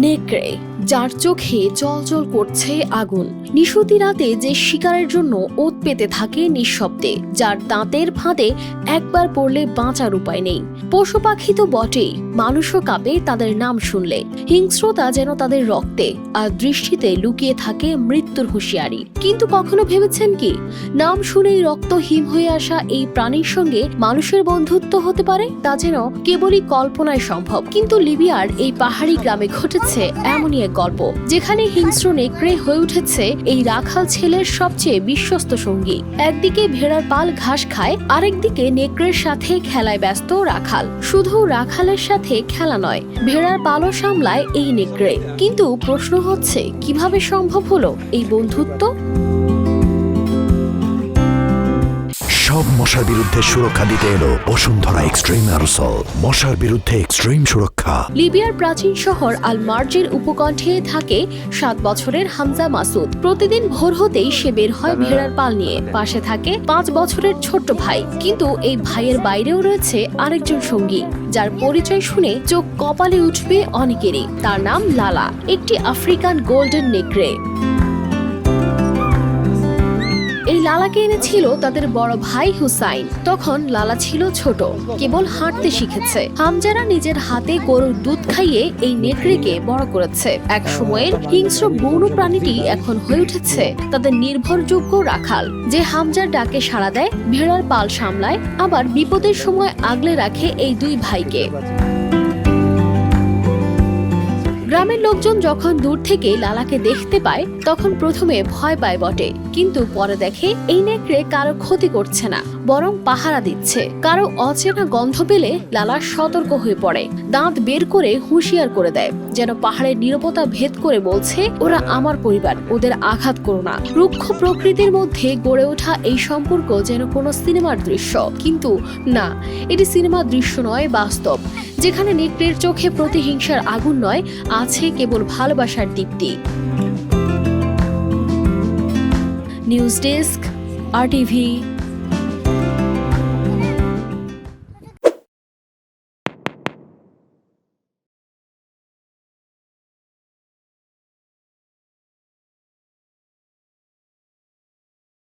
নেকড়ে যার চোখে জলজল করছে আগুন। নিশুতি রাতে যে শিকারের জন্য ওত পেতে থাকে নিঃশব্দে, যার দাঁতের ফাঁদে একবার পড়লে বাঁচার উপায় নেই। পশু পাখি তো বটেই, মানুষও কাঁপে তাদের নাম শুনলে। হিংস্রতা যেন তাদের রক্তে, আর দৃষ্টিতে লুকিয়ে থাকে মৃত্যুর হুঁশিয়ারি। কিন্তু কখনো ভেবেছেন কি? নাম শুনেই রক্ত হিম হয়ে আসা এই প্রাণীর সঙ্গে মানুষের বন্ধুত্ব হতে পারে? তা যেন কেবলই কল্পনায় সম্ভব। কিন্তু লিবিয়ার এই পাহাড়ি গ্রামে ঘটেছে এমনই এক গল্প, যেখানে হিংস্র নেকড়ে হয়ে উঠেছে এই রাখাল ছেলের সবচেয়ে বিশ্বস্ত সঙ্গী। একদিকে ভেড়ার পাল ঘাস খায়, আরেকদিকে নেকড়ের সাথে খেলায় ব্যস্ত রাখাল। শুধু রাখালের সাথে খেলা নয়, ভেড়ার পালও সামলায় এই নেকড়ে। কিন্তু প্রশ্ন হচ্ছে, কীভাবে সম্ভব হলো এই বন্ধুত্ব? সব মশার বিরুদ্ধে সুরক্ষা দিতে এলো বসুন্ধরা এক্সট্রিম অ্যারোসল। মশার বিরুদ্ধে এক্সট্রিম সুরক্ষা। লিবিয়ার প্রাচীন শহর আল মার্জের উপকণ্ঠে থাকে সাত বছরের হামজা মাসুদ। প্রতিদিন ভোর হতেই সে বের হয় ভেড়ার পাল নিয়ে। পাশে থাকে পাঁচ বছরের ছোট্ট ভাই। কিন্তু এই ভাইয়ের বাইরেও রয়েছে আরেকজন সঙ্গী, যার পরিচয় শুনে চোখ কপালে উঠবে অনেকেরই। তার নাম লালা, একটি আফ্রিকান গোল্ডেন নেকড়ে। এই লালাকে এনেছিল তাদের বড় ভাই হুসাইন। তখন লালা ছিল ছোট, কেবল হাঁটতে শিখেছে। হামজারা নিজের হাতে গরুর দুধ খাইয়ে এই নেকড়েকে বড় করেছে। এক সময়ের হিংস্র বন্য প্রাণীটি এখন হয়ে উঠেছে তাদের নির্ভরযোগ্য রাখাল, যে হামজার ডাকে সাড়া দেয়, ভেড়ার পাল সামলায়, আবার বিপদের সময় আগলে রাখে এই দুই ভাইকে। গ্রামের লোকজন যখন দূর থেকে লালাকে দেখতে পায়, তখন প্রথমে ভয় পায় বটে। কিন্তু পরে দেখে এই নেকড়ে কারও ক্ষতি করছে না, বরং পাহারা দিচ্ছে। কারও অচেনা গন্ধ পেলে লালা সতর্ক হয়ে পড়ে। দাঁত বের করে হুঁশিয়ার করে দেয়, যেন পাহাড়ের নিরাপত্তা ভেদ করে বলছে, ওরা আমার পরিবার, ওদের আঘাত করো না। রুক্ষ প্রকৃতির মধ্যে গড়ে ওঠা এই সম্পর্ক যেন কোনো সিনেমার দৃশ্য। কিন্তু না, এটি সিনেমার দৃশ্য নয়, বাস্তব। যেখানে নেকড়ের চোখে প্রতিহিংসার আগুন নয় আছে কেবল ভালোবাসার দীপ্তি। News desk R TV